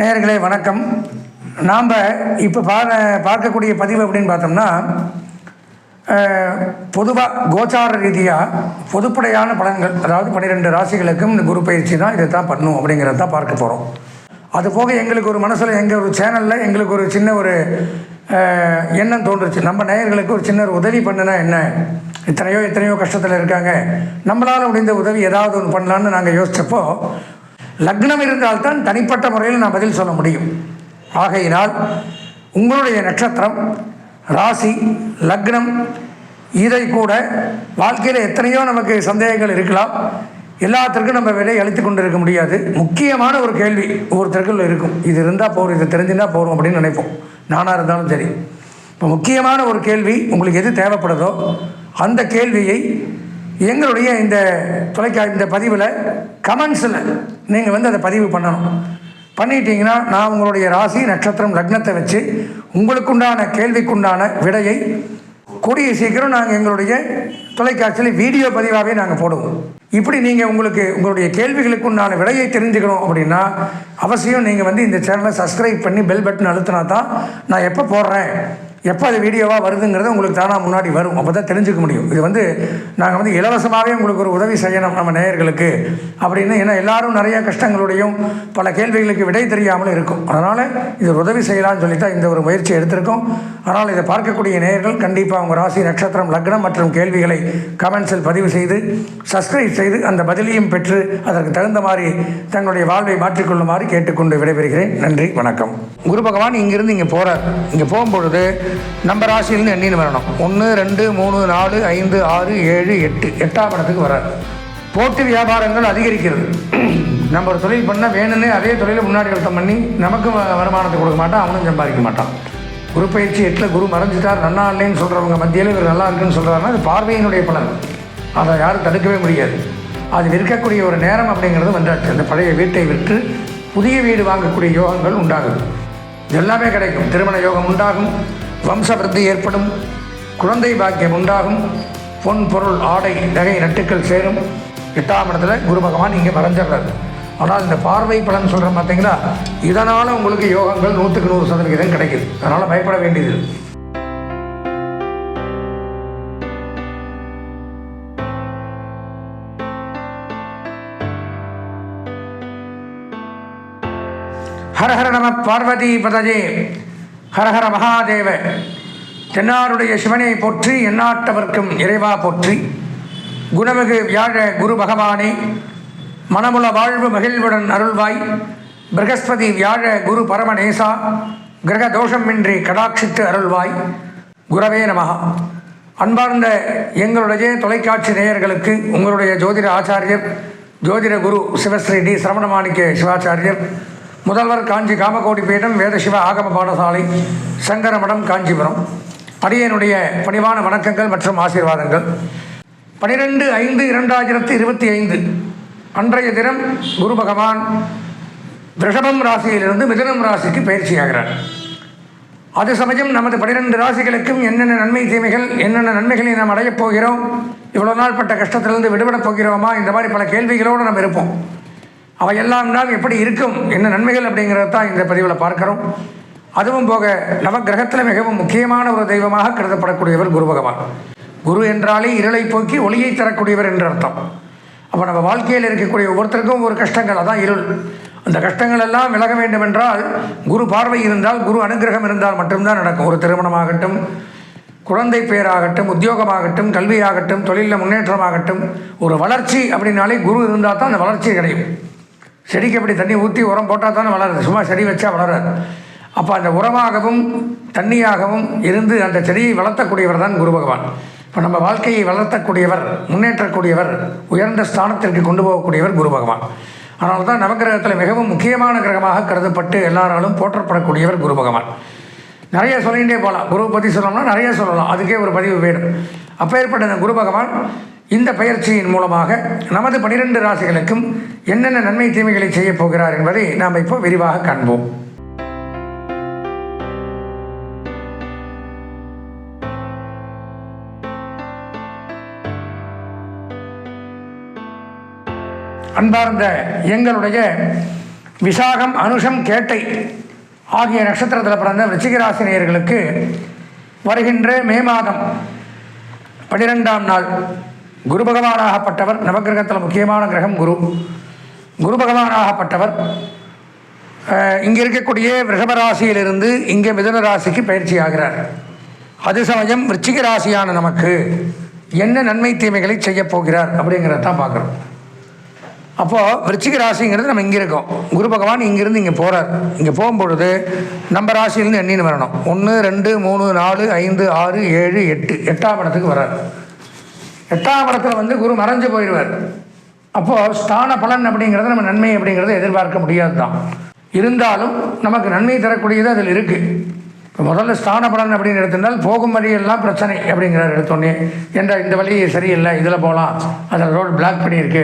நேயர்களே வணக்கம். நாம் இப்போ பா பார்க்கக்கூடிய பதிவு அப்படின்னு பார்த்தோம்னா பொதுவாக கோச்சார ரீதியாக பொதுப்படையான பலன்கள் அதாவது பன்னிரெண்டு ராசிகளுக்கும் இந்த குரு பயிற்சி தான் இதை தான் பண்ணும் அப்படிங்கிறத தான் பார்க்க போகிறோம் அது போக எங்களுக்கு ஒரு மனசில் எங்கள் ஒரு சேனலில் எங்களுக்கு ஒரு சின்ன ஒரு எண்ணம் தோன்றுச்சு. நம்ம நேயர்களுக்கு ஒரு சின்ன ஒரு உதவி பண்ணுனா என்ன? எத்தனையோ எத்தனையோ கஷ்டத்தில் இருக்காங்க. நம்மளால் முடிந்த உதவி ஏதாவது ஒன்று பண்ணலான்னு நாங்கள் யோசித்தப்போ லக்னம் இருந்தால்தான் தனிப்பட்ட முறையில் நான் பதில் சொல்ல முடியும். ஆகையினால் உங்களுடைய நட்சத்திரம் ராசி லக்னம் இதை கூட வாழ்க்கையில் எத்தனையோ நமக்கு சந்தேகங்கள் இருக்கலாம். எல்லாத்திற்கும் நம்ம விலையை அழித்து கொண்டு இருக்க முடியாது. முக்கியமான ஒரு கேள்வி ஒவ்வொருத்தருக்குள்ள இருக்கும். இது இருந்தால் போகிறோம் இது தெரிஞ்சுன்னா போகிறோம் அப்படின்னு நினைப்போம். நானாக இருந்தாலும் சரி. இப்போ முக்கியமான ஒரு கேள்வி உங்களுக்கு எது தேவைப்படுதோ அந்த கேள்வியை எங்களுடைய இந்த தொலைக்கா இந்த பதிவில் கமெண்ட்ஸில் நீங்கள் வந்து அதை பதிவு பண்ணணும். பண்ணிட்டீங்கன்னா நான் உங்களுடைய ராசி நட்சத்திரம் லக்னத்தை வச்சு உங்களுக்குண்டான கேள்விக்குண்டான விடையை கூடிய சீக்கிரம் நாங்கள் எங்களுடைய தொலைக்காட்சியில் வீடியோ பதிவாகவே நாங்கள் போடுவோம். இப்படி நீங்கள் உங்களுக்கு உங்களுடைய கேள்விகளுக்குண்டான விடையை தெரிஞ்சுக்கணும் அப்படின்னா அவசியம் நீங்கள் வந்து இந்த சேனலை சப்ஸ்கிரைப் பண்ணி பெல் பட்டன் அழுத்தினா தான் நான் எப்போ போடுறேன்? எப்போ அது வீடியோவாக வருதுங்கிறது உங்களுக்கு தானாக முன்னாடி வரும். அப்போ தான் தெரிஞ்சுக்க முடியும். இது வந்து நாங்கள் வந்து இலவசமாகவே உங்களுக்கு ஒரு உதவி செய்யணும் நம்ம நேயர்களுக்கு. அப்படின்னு ஏன்னா எல்லாரும் நிறைய கஷ்டங்களுடையும் பல கேள்விகளுக்கு விடை தெரியாமலும் இருக்கும். அதனால் இது உதவி செய்யலாம்னு சொல்லி தான் இந்த ஒரு முயற்சி எடுத்திருக்கோம். அதனால் இதை பார்க்கக்கூடிய நேயர்கள் கண்டிப்பாக உங்கள் ராசி நட்சத்திரம் லக்னம் மற்றும் கேள்விகளை கமெண்ட்ஸில் பதிவு செய்து சப்ஸ்கிரைப் செய்து அந்த பதிலையும் பெற்று அதற்கு தகுந்த மாதிரி தங்களுடைய வாழ்வை மாற்றிக்கொள்ளுமாறு கேட்டுக்கொண்டு விடைபெறுகிறேன். நன்றி வணக்கம். குரு பகவான் இங்கிருந்து இங்கே போகிறார் இங்கே போகும்பொழுது நம்ம ராசியிலேருந்து எண்ணின்னு வரணும். ஒன்று ரெண்டு மூணு நாலு ஐந்து ஆறு ஏழு எட்டு. எட்டாம் இடத்துக்கு வரார். போட்டி வியாபாரங்கள் அதிகரிக்கிறது. நம்ம ஒரு தொழில் பண்ணால் வேணும்னே அதே தொழிலை முன்னாடி அழுத்தம் பண்ணி நமக்கும் வ- வருமானத்தை கொடுக்க மாட்டான் அவனும் சம்பாதிக்க மாட்டான். குரு பயிற்சி எட்டில் குரு மறைஞ்சிட்டார் நல்லா இல்லைன்னு சொல்கிறவங்க மத்தியில் இவர் நல்லா இருக்குன்னு சொல்கிறாருன்னா அது பார்வையினுடைய பலன். அதை யாரும் தடுக்கவே முடியாது. அது விற்கக்கூடிய ஒரு நேரம் அப்படிங்கிறது வந்தாச்சு. அந்த பழைய வீட்டை விற்று புதிய வீடு வாங்கக்கூடிய யோகங்கள் உண்டாகுது. எல்லாமே கிடைக்கும். திருமண யோகம் உண்டாகும். வம்சவருத்தி ஏற்படும் குழந்தை பாக்கியம் உண்டாகும் பொன் பொருள் ஆடை நகை நட்டுக்கள் சேரும். எட்டாம் இடத்துல குரு பகவான் இங்கே மறைஞ்சிடுறாரு ஆனால் இந்த பார்வை பலன் சொல்கிறேன் பார்த்தீங்களா? இதனால் உங்களுக்கு யோகங்கள் நூற்றுக்கு நூறு சதவிகிதம் கிடைக்குது. அதனால் பயப்பட வேண்டியது ஹரஹர நம பார்வதி பதஜே. ஹரஹர மகாதேவ தென்னாருடைய சிவனை போற்றி எண்ணாட்டவர்க்கும் இறைவா போற்றி. குணமிகு வியாழ குரு பகவானே மனமுல வாழ்வு மகிழ்வுடன் அருள்வாய். பிரகஸ்பதி வியாழ குரு பரமநேசா கிரக தோஷமின்றி கடாட்சித்து அருள்வாய். குரவே நமஹா அன்பார்ந்த எங்களுடைய தொலைக்காட்சி நேயர்களுக்கு உங்களுடைய ஜோதிட ஆச்சாரியர் ஜோதிட குரு சிவஸ்ரீ டி. சிரமணமாணிக்க சிவாச்சாரியர் முதல்வர் காஞ்சி காமகோடி பீடம் வேதசிவ ஆகம பாடசாலை சங்கரமடம் காஞ்சிபுரம். அடியனுடைய பணிவான வணக்கங்கள் மற்றும் ஆசீர்வாதங்கள். பனிரெண்டு ஐந்து இரண்டாயிரத்தி இருபத்தி ஐந்து அன்றைய தினம் குரு பகவான் ரிஷபம் ராசியிலிருந்து மிதனம் ராசிக்கு பயிற்சியாகிறார். அது சமயம் நமது பனிரெண்டு ராசிகளுக்கும் என்னென்ன நன்மை தீமைகள் என்னென்ன நன்மைகளை நாம் அடையப் போகிறோம் இவ்வளோ நாள் பட்ட கஷ்டத்திலிருந்து விடுபடப் போகிறோமா இந்த மாதிரி பல கேள்விகளோடு நம்ம இருப்போம். அவையெல்லாம் தான் எப்படி இருக்கும் என்ன நன்மைகள் அப்படிங்கிறத தான் இந்த பதிவில் பார்க்கிறோம். அதுவும் போக நவகிரகத்தில் மிகவும் முக்கியமான ஒரு தெய்வமாக கருதப்படக்கூடியவர் குரு பகவான். குரு என்றாலே இருளை போக்கி ஒளியை தரக்கூடியவர் என்று அர்த்தம். அப்போ நம்ம வாழ்க்கையில் இருக்கக்கூடிய ஒவ்வொருத்தருக்கும் ஒரு கஷ்டங்கள் அதான் இருள். அந்த கஷ்டங்கள் எல்லாம் விலக வேண்டும் என்றால் குரு பார்வை இருந்தால் குரு அனுகிரகம் இருந்தால் மட்டும்தான் நடக்கும். ஒரு திருமணமாகட்டும் குழந்தை பேராகட்டும் உத்தியோகமாகட்டும் கல்வியாகட்டும் தொழிலில் முன்னேற்றமாகட்டும் ஒரு வளர்ச்சி அப்படின்னாலே குரு இருந்தால் தான் அந்த வளர்ச்சி கிடையும் செடிக்கு எப்படி தண்ணி ஊற்றி உரம் போட்டால் தானே வளருது? சும்மா செடி வச்சா வளராது. அப்போ அந்த உரமாகவும் தண்ணியாகவும் இருந்து அந்த செடியை வளர்த்தக்கூடியவர் தான் குரு பகவான். இப்போ நம்ம வாழ்க்கையை வளர்த்தக்கூடியவர் முன்னேற்றக்கூடியவர் உயர்ந்த ஸ்தானத்திற்கு கொண்டு போகக்கூடியவர் குரு பகவான். அதனால தான் நவகிரகத்தில் மிகவும் முக்கியமான கிரகமாக கருதப்பட்டு எல்லாராலும் போற்றப்படக்கூடியவர் குரு பகவான். நிறைய சொல்லிகிட்டே போகலாம் குரு பற்றி சொல்லணும்னா நிறைய சொல்லலாம். அதுக்கே ஒரு பதிவு வேணும் அப்பேற்பட்ட இந்த குரு பகவான் இந்த பயிற்சியின் மூலமாக நமது பனிரெண்டு ராசிகளுக்கும் என்னென்ன நன்மை தீமைகளை செய்யப் போகிறார் என்பதை நாம் இப்போ விரிவாக காண்போம். அன்பார்ந்த எங்களுடைய விசாகம் அனுஷம் கேட்டை ஆகிய நட்சத்திரத்தில் பிறந்த விருச்சிகராசினியர்களுக்கு வருகின்ற மே மாதம் பனிரெண்டாம் நாள் குரு பகவானாகப்பட்டவர் நவகிரகத்தில் முக்கியமான கிரகம் குரு. குரு பகவானாகப்பட்டவர் இங்கே இருக்கக்கூடிய ரிஷபராசியிலிருந்து இங்கே மிதன ராசிக்கு பயிற்சி ஆகிறார். அது சமயம் விருச்சிக ராசியான நமக்கு என்ன நன்மை தீமைகளை செய்யப் போகிறார் அப்படிங்கிறத தான் பார்க்குறோம். அப்போது விருச்சிக ராசிங்கிறது நம்ம இங்கே இருக்கோம். குரு பகவான் இங்கேருந்து இங்கே போகிறார் இங்கே போகும்பொழுது நம்ம ராசியிலேருந்து எண்ணின்னு வரணும். ஒன்று ரெண்டு மூணு நாலு ஐந்து ஆறு ஏழு எட்டு எட்டாம் இடத்துக்கு வர்றார் எட்டாம் இடத்துல வந்து குரு மறைஞ்சு போயிடுவார். அப்போது ஸ்தான பலன் அப்படிங்கிறது நம்ம நன்மை அப்படிங்கிறத எதிர்பார்க்க முடியாது தான் இருந்தாலும் நமக்கு நன்மை தரக்கூடியது அதில் இருக்குது இப்போ முதல்ல ஸ்தான பலன் அப்படின்னு எடுத்திருந்தால் போகும் வழியெல்லாம் பிரச்சனை அப்படிங்கிறார் எடுத்தோடனே. என்ற இந்த வழி சரியில்லை இதில் போகலாம் அதில் ரோடு பிளாக் பண்ணியிருக்கு.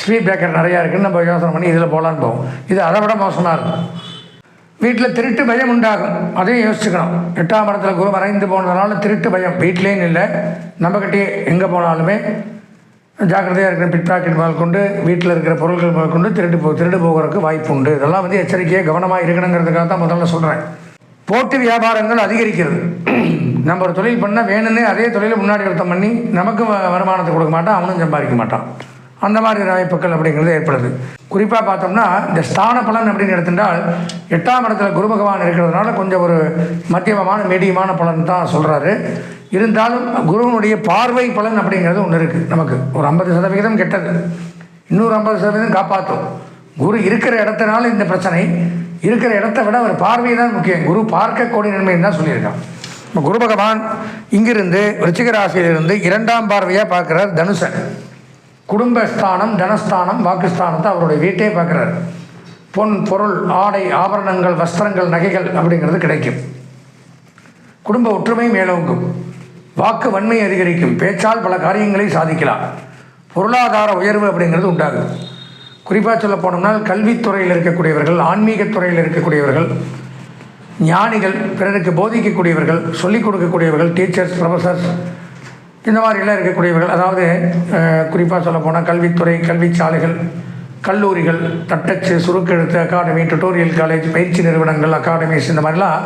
ஸ்பீட் பிரேக்கர் நிறையா இருக்குதுன்னு நம்ம யோசனை பண்ணி இதில் போகலான்னு போவோம். இது அதை விட மோசமாக இருக்கும். வீட்டில் திருட்டு பயம் உண்டாகும். அதையும் யோசிச்சுக்கணும். எட்டாம் இடத்துல குரு மறைந்து போனதுனால திருட்டு பயம். வீட்லேயும் இல்லை. நம்மக்கிட்டே எங்கே போனாலுமே ஜாக்கிரதையாக இருக்கிற பிட் பாக்கெட் முதல் கொண்டு வீட்டில் இருக்கிற பொருட்கள் முதல் கொண்டு திருட்டு போ திருடு போகிறதுக்கு வாய்ப்பு உண்டு. இதெல்லாம் வந்து எச்சரிக்கையாக கவனமாக இருக்கணுங்கிறதுக்காக தான் முதல்ல சொல்கிறேன் போட்டு வியாபாரங்கள் அதிகரிக்கிறது. நம்ம ஒரு தொழில் பண்ணால் வேணும்னே அதே தொழிலை முன்னாடி ஒருத்தன் பண்ணி நமக்கு வ- வருமானத்தை கொடுக்க மாட்டான் அவனும் சம்பாதிக்க மாட்டான். அந்த மாதிரி வாய்ப்புகள் அப்படிங்கிறது ஏற்படுது. குறிப்பாக பார்த்தோம்னா இந்த ஸ்தான பலன் அப்படின்னு எடுத்துட்டால் எட்டாம் இடத்துல குரு பகவான் இருக்கிறதுனால கொஞ்சம் ஒரு மத்தியமமான மீடியமான பலன் தான் சொல்கிறாரு இருந்தாலும் குருவனுடைய பார்வை பலன் அப்படிங்கிறது ஒன்று இருக்குது நமக்கு ஒரு ஐம்பது சதவிகிதம் கெட்டது. இன்னொரு ஐம்பது சதவீதம் காப்பாற்றும் குரு இருக்கிற இடத்தினால இந்த பிரச்சனை இருக்கிற இடத்த விட ஒரு பார்வை தான் முக்கியம். குரு பார்க்க நன்மைன்னு தான் சொல்லியிருக்கான் இப்போ குரு பகவான் இங்கிருந்து விருச்சிக ராசியிலிருந்து இரண்டாம் பார்வையாக பார்க்குறார் தனுசன். குடும்பஸ்தானம் தனஸ்தானம் வாக்குஸ்தானத்தை அவருடைய வீட்டே பார்க்குறாரு. பொன் பொருள் ஆடை ஆபரணங்கள் வஸ்திரங்கள் நகைகள் அப்படிங்கிறது கிடைக்கும். குடும்ப ஒற்றுமை மேலோங்கும். வாக்கு வன்மை அதிகரிக்கும். பேச்சால் பல காரியங்களை சாதிக்கலாம். பொருளாதார உயர்வு அப்படிங்கிறது உண்டாகும். குறிப்பாக சொல்ல போனோம்னால் கல்வித்துறையில் இருக்கக்கூடியவர்கள் ஆன்மீகத்துறையில் இருக்கக்கூடியவர்கள் ஞானிகள் பிறருக்கு போதிக்கக்கூடியவர்கள் சொல்லிக் கொடுக்கக்கூடியவர்கள் டீச்சர்ஸ் ப்ரொஃபஸர்ஸ் இந்த மாதிரிலாம் இருக்கக்கூடியவர்கள் அதாவது குறிப்பாக சொல்ல போனால் கல்வித்துறை கல்விச்சாலைகள் கல்லூரிகள் தட்டச்சு சுருக்கெழுத்து அகாடமி டுட்டோரியல் காலேஜ் பயிற்சி நிறுவனங்கள் அகாடமிஸ் இந்த மாதிரிலாம்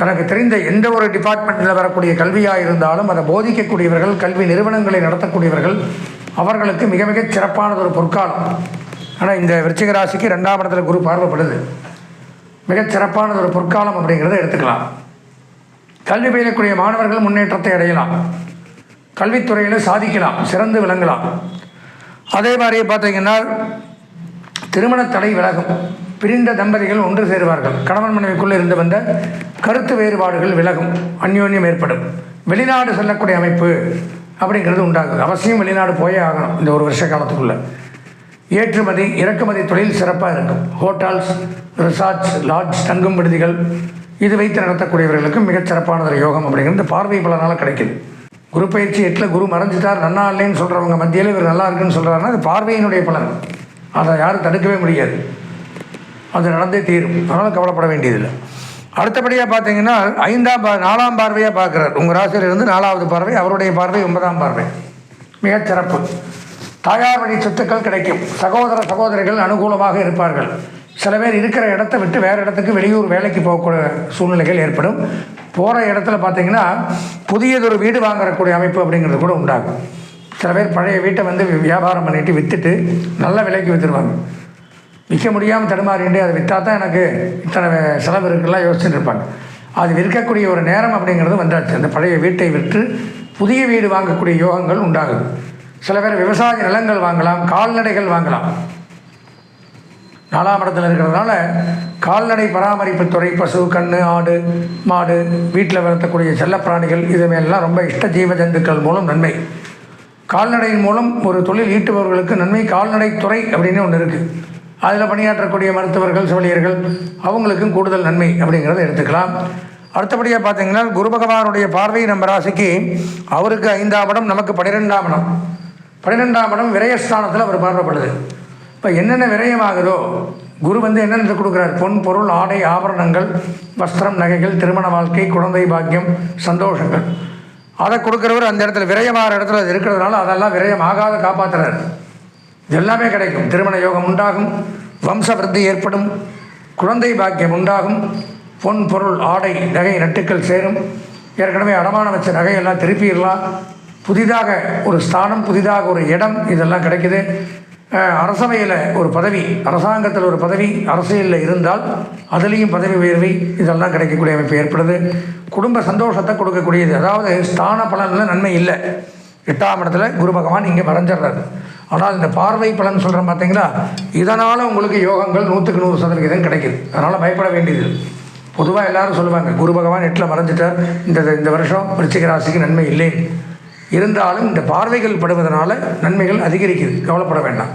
தனக்கு தெரிந்த எந்த ஒரு டிபார்ட்மெண்ட்டில் வரக்கூடிய கல்வியாக இருந்தாலும் அதை போதிக்கக்கூடியவர்கள் கல்வி நிறுவனங்களை நடத்தக்கூடியவர்கள் அவர்களுக்கு மிக மிக சிறப்பானது ஒரு பொற்காலம். ஆனால் இந்த விருச்சிக ராசிக்கு ரெண்டாம் இடத்துல குரு பார்வைப்படுது. மிகச் சிறப்பானது ஒரு பொற்காலம் அப்படிங்கிறத எடுத்துக்கலாம். கல்வி பயிலக்கூடிய மாணவர்கள் முன்னேற்றத்தை அடையலாம். கல்வித்துறையில் சாதிக்கலாம் சிறந்து விளங்கலாம். அதே மாதிரி பார்த்தீங்கன்னா திருமண தடை விலகும். பிரிந்த தம்பதிகள் ஒன்று சேருவார்கள். கணவன் மனைவிக்குள்ளே இருந்து வந்த கருத்து வேறுபாடுகள் விலகும். அந்யோன்யம் ஏற்படும். வெளிநாடு செல்லக்கூடிய அமைப்பு அப்படிங்கிறது உண்டாகுது. அவசியம் வெளிநாடு போயே ஆகணும் இந்த ஒரு வருஷ காலத்துக்குள்ளே. ஏற்றுமதி இறக்குமதி தொழில் சிறப்பாக இருக்கும். ஹோட்டல்ஸ் ரிசார்ட்ஸ் லாட்ஜ் தங்கும் விடுதிகள் இது வைத்து நடத்தக்கூடியவர்களுக்கு மிகச் சிறப்பானது யோகம் அப்படிங்கிறது பார்வை பலனால் கிடைக்கிது. குரு பயிற்சி எட்டில் குரு மறைஞ்சிட்டார் நன்னா இல்லைன்னு சொல்கிறவங்க மத்தியில் இவர் நல்லா இருக்குன்னு சொல்கிறாருன்னா அது பார்வையினுடைய பலன். அதை யாரும் தடுக்கவே முடியாது. அது நடந்தே தீரும். அதனால் கவலைப்பட வேண்டியதில்லை. அடுத்தபடியாக பார்த்தீங்கன்னா ஐந்தாம் பா நாலாம் பார்வையாக பார்க்குறார். உங்கள் ராசியிலிருந்து நாலாவது பார்வை அவருடைய பார்வை ஒன்பதாம் பார்வை. மிகச்சிறப்பு தாயார் வழி சொத்துக்கள் கிடைக்கும். சகோதர சகோதரிகள் அனுகூலமாக இருப்பார்கள். சில பேர் இருக்கிற இடத்த விட்டு வேறு இடத்துக்கு வெளியூர் வேலைக்கு போகக்கூடிய சூழ்நிலைகள் ஏற்படும். போகிற இடத்துல பார்த்தீங்கன்னா புதியதொரு வீடு வாங்கக்கூடிய அமைப்பு அப்படிங்கிறது கூட உண்டாகும். சில பேர் பழைய வீட்டை வந்து வியாபாரம் பண்ணிட்டு விற்றுட்டு நல்ல விலைக்கு விற்றுருவாங்க விற்க முடியாமல் தடுமாறிண்டு அதை விற்றா தான் எனக்கு இத்தனை செலவு இருக்குலாம் யோசிச்சுட்டு இருப்பாங்க. அது விற்கக்கூடிய ஒரு நேரம் அப்படிங்கிறது வந்தாச்சு. அந்த பழைய வீட்டை விற்று புதிய வீடு வாங்கக்கூடிய யோகங்கள் உண்டாகுது. சில பேர் விவசாய நிலங்கள் வாங்கலாம் கால்நடைகள் வாங்கலாம். நாலாம் இடத்துல இருக்கிறதுனால கால்நடை பராமரிப்பு துறை பசு கண் ஆடு மாடு வீட்டில் வளர்த்தக்கூடிய செல்லப்பிராணிகள் இதுமையெல்லாம் ரொம்ப இஷ்ட ஜீவ ஜந்துக்கள் மூலம் நன்மை. கால்நடையின் மூலம் ஒரு தொழில் ஈட்டுபவர்களுக்கு நன்மை கால்நடை துறை அப்படின்னு ஒன்று இருக்குது அதில் பணியாற்றக்கூடிய மருத்துவர்கள் செவிலியர்கள் அவங்களுக்கும் கூடுதல் நன்மை அப்படிங்கிறத எடுத்துக்கலாம். அடுத்தபடியாக பார்த்தீங்கன்னா குரு பகவானுடைய பார்வை நம்ம ராசிக்கு அவருக்கு ஐந்தாம் இடம் நமக்கு பன்னிரெண்டாம் இடம். பன்னிரெண்டாம் இடம் விரயஸ்தானத்தில் அவர் பார்வைப்படுது. இப்போ என்னென்ன விரயமாகுதோ குரு வந்து என்னென்ன கொடுக்குறார்? பொன் பொருள் ஆடை ஆபரணங்கள் வஸ்திரம் நகைகள் திருமண வாழ்க்கை குழந்தை பாக்கியம் சந்தோஷங்கள். அதை கொடுக்குறவர் அந்த இடத்துல விரயமாகிற இடத்துல அது இருக்கிறதுனால அதெல்லாம் விரயம் ஆகாத காப்பாற்றுறாரு எல்லாமே கிடைக்கும். திருமண யோகம் உண்டாகும் வம்ச விருத்தி ஏற்படும் குழந்தை பாக்கியம் உண்டாகும் பொன் பொருள் ஆடை நகை நட்டுக்கள் சேரும். ஏற்கனவே அடமானம் வச்ச நகையெல்லாம் திருப்பிடலாம். புதிதாக ஒரு ஸ்தானம் புதிதாக ஒரு இடம் இதெல்லாம் கிடைக்குது. அரசவையில் ஒரு பதவி அரசாங்கத்தில் ஒரு பதவி அரசியலில் இருந்தால் அதுலேயும் பதவி உயர்வு இதெல்லாம் கிடைக்கக்கூடிய அமைப்பு ஏற்படுது. குடும்ப சந்தோஷத்தை கொடுக்கக்கூடியது. அதாவது ஸ்தான பலனில் நன்மை இல்லை. எட்டாம் இடத்துல குரு பகவான் இங்கே மறைஞ்சிடுறாரு ஆனால் இந்த பார்வை பலன் சொல்கிறேன் பார்த்தீங்களா இதனால் உங்களுக்கு யோகங்கள் நூற்றுக்கு நூறு சதவிகிதம் கிடைக்குது. அதனால் பயப்பட வேண்டியது பொதுவாக எல்லாரும் சொல்லுவாங்க குரு பகவான் எட்டில் மறைஞ்சிட்டார் இந்த இந்த வருஷம் விருச்சிக ராசிக்கு நன்மை இல்லை இருந்தாலும் இந்த பார்வைகள் படுவதனால நன்மைகள் அதிகரிக்குது கவலைப்பட வேண்டாம்.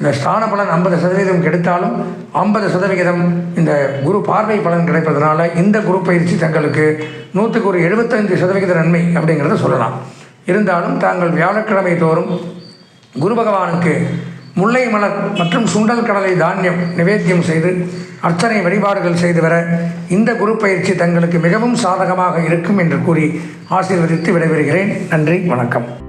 இந்த ஸ்தான பலன் ஐம்பது சதவீதம் கெடுத்தாலும் ஐம்பது சதவிகிதம் இந்த குரு பார்வை பலன் கிடைப்பதனால இந்த குரு பயிற்சி தங்களுக்கு நூற்றுக்கு ஒரு எழுபத்தஞ்சு சதவிகித நன்மை அப்படிங்கிறத சொல்லலாம். இருந்தாலும் தாங்கள் வியாழக்கிழமை தோறும் குரு பகவானுக்கு முல்லை மலர் மற்றும் சுண்டல் கடலை தானியம் நிவேத்தியம் செய்து அர்ச்சனை வழிபாடுகள் செய்து வர இந்த குரு பயிற்சி தங்களுக்கு மிகவும் சாதகமாக இருக்கும் என்று கூறி ஆசீர்வதித்து விடைபெறுகிறேன். நன்றி வணக்கம்.